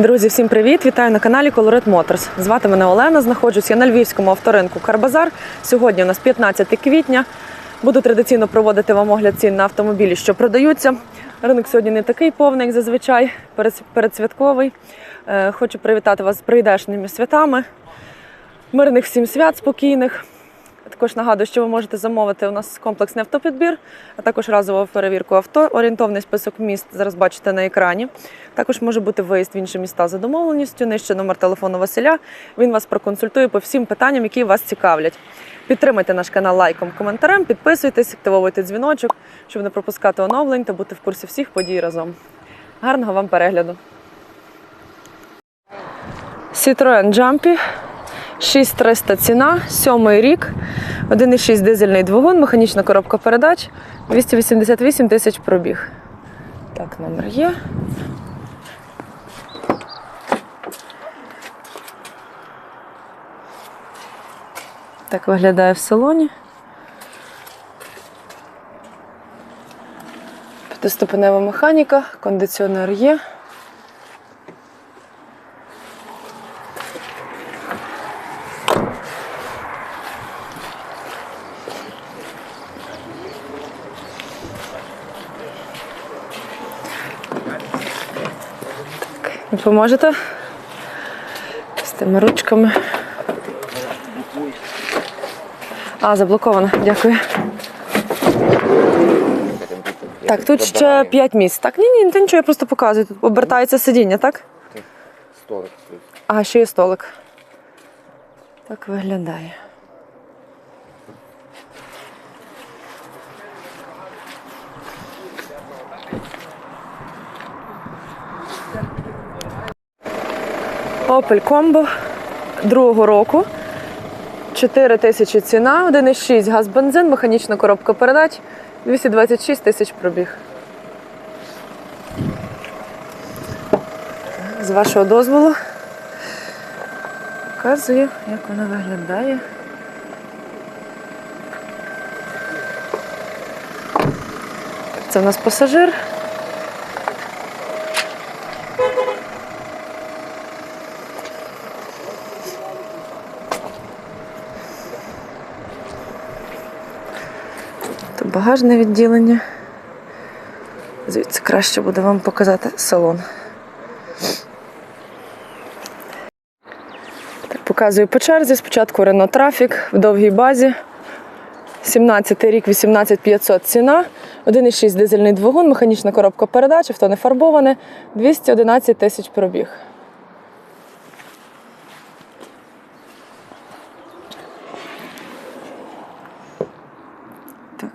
Друзі, всім привіт! Вітаю на каналі Colorit Motors. Звати мене Олена. Знаходжусь я на львівському авторинку Карбазар. Сьогодні у нас 15 квітня. Буду традиційно проводити вам огляд цін на автомобілі, що продаються. Ринок сьогодні не такий повний, як зазвичай, передсвятковий. Е, Хочу привітати вас з прийдешніми святами. Мирних всім свят спокійних. Також нагадую, що ви можете замовити у нас комплексний автопідбір, а також разову перевірку авто, орієнтовний список міст зараз бачите на екрані. Також може бути виїзд в інші міста за домовленістю. Нижче номер телефону Василя. Він вас проконсультує по всім питанням, які вас цікавлять. Підтримайте наш канал лайком, коментарем, підписуйтесь, активовуйте дзвіночок, щоб не пропускати оновлень та бути в курсі всіх подій разом. Гарного вам перегляду! Citroen Jumpy 6300 ціна, сьомий рік, 1,6 дизельний двигун, механічна коробка передач, 288 тисяч пробіг. Так, номер є. Так виглядає в салоні. П'ятиступенева механіка, кондиціонер є. Ви поможете? З тими ручками. А, заблоковано, дякую. Так, тут ще 5 місць. Так, ні, ні, нічого, я просто показую. Тут обертається сидіння, так? Столик. А, ще є столик. Так виглядає. Opel Combo другого року. 4 тисячі ціна, 1,6 газ бензин, механічна коробка передач, 226 тисяч пробіг. З вашого дозволу показую, як вона виглядає. Це у нас пасажир. Багажне відділення. Звідси краще буде вам показати салон. Так, показую по черзі. Спочатку Renault Traffic в довгій базі. 17 рік, 18500 ціна. 1,6 дизельний двигун, механічна коробка передач, авто не фарбоване, 211 тисяч пробіг.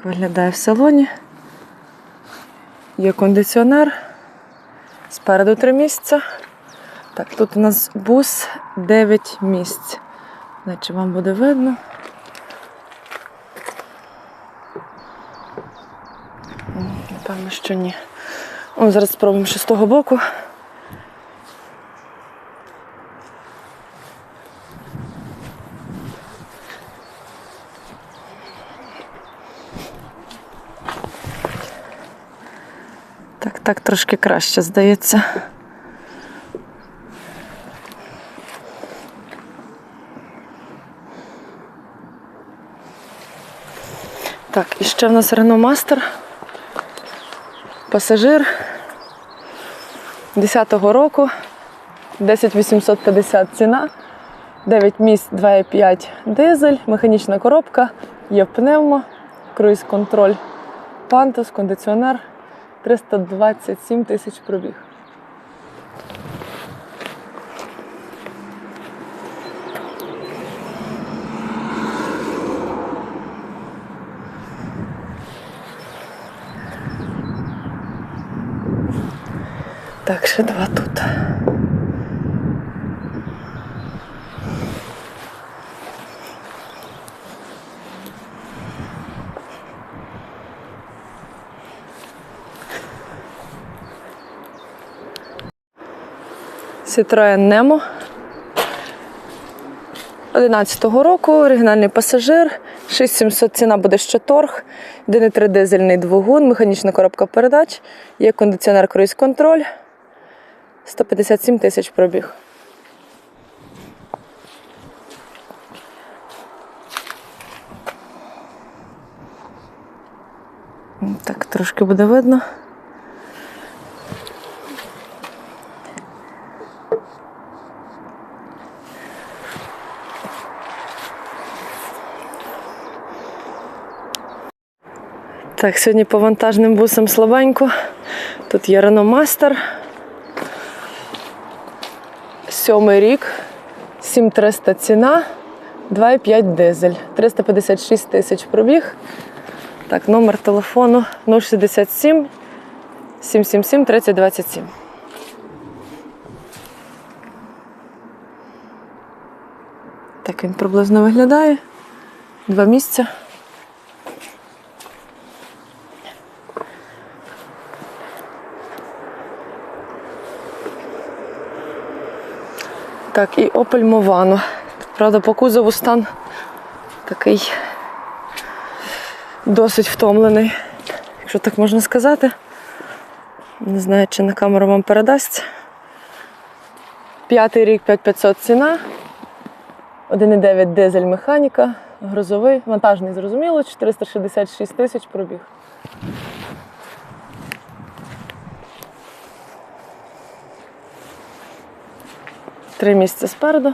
Виглядає в салоні. Є кондиціонер. Спереду три місця. Так, тут у нас бус 9 місць. Значить, вам буде видно. Напевно, що ні. О, зараз спробуємо ще з того боку. Так, трошки краще здається. Так, і ще в нас Renault Master. Пасажир 10-го року. 10850 ціна. 9 місць 2,5 дизель, механічна коробка, є пневмо, круїз-контроль, пантос, кондиціонер. 327 тисяч пробіг. Так, ще два тут. Citroen Nemo. 11-го року, оригінальний пасажир, 6700 ціна буде ще торг, 1,3 дизельний двигун, механічна коробка передач, є кондиціонер круїз контроль. 157 тисяч пробіг. Так, трошки буде видно. Так, сьогодні по вантажним бусам слабенько. Тут є Renault Master. Сьомий рік, 7300 ціна, 2,5 дизель, 356 тисяч пробіг. Так, номер телефону 067 777 3027. Так він приблизно виглядає. Два місця. Так, і Opel Movano. Правда, по кузову стан такий досить втомлений, якщо так можна сказати. Не знаю, чи на камеру вам передасться. П'ятий рік 5500 ціна. 1,9 дизель механіка, грузовий, вантажний, зрозуміло, 466 тисяч пробіг. Три місця спереду.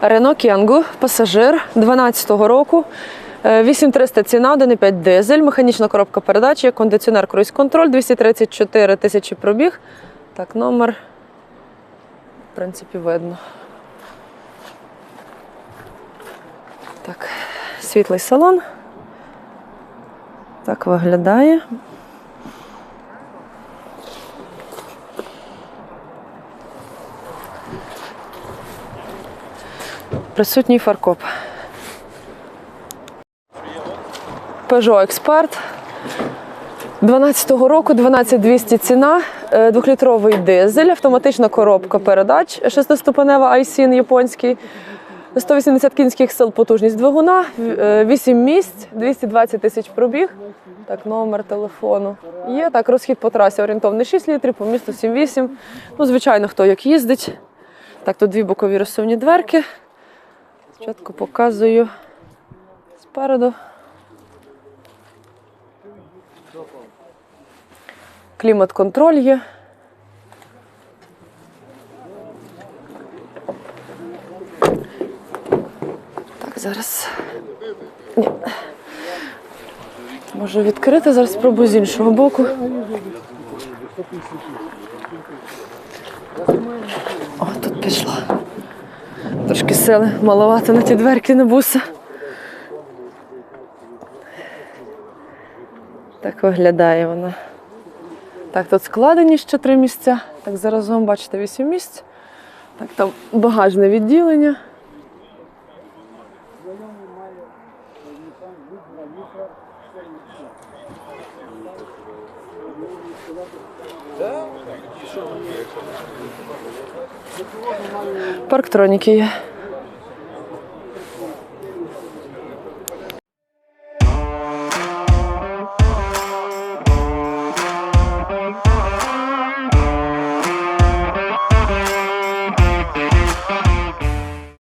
Рено Кенгу, пасажир 12-го року. Е, 8300 ціна, 1,5 дизель, механічна коробка передачі, кондиціонер круїз контроль, 234 тисячі пробіг. Так, номер, в принципі, видно. Так, світлий салон. Так виглядає. Присутній фаркоп. Peugeot Expert 12-го року 12200 ціна, е, двохлітровий дизель, автоматична коробка передач, шестиступенева ISIN японський, 180 кінських сил потужність двигуна, 8 місць, 220 тисяч пробіг. Так, номер телефону. Є так, розхід по трасі орієнтовний 6 літрів, по місту 7-8. Ну, звичайно, хто як їздить. Так, тут дві бокові розсувні дверки. Спочатку показую спереду. Клімат-контроль є. Так, зараз. Ні. Можу відкрити, зараз спробую з іншого боку. О, тут пішла. Трошки сили маловато на ті дверки на буса. Так виглядає вона. Так, тут складені ще три місця. Так, заразом бачите, вісім місць. Так, там багажне відділення. Парктроніки є.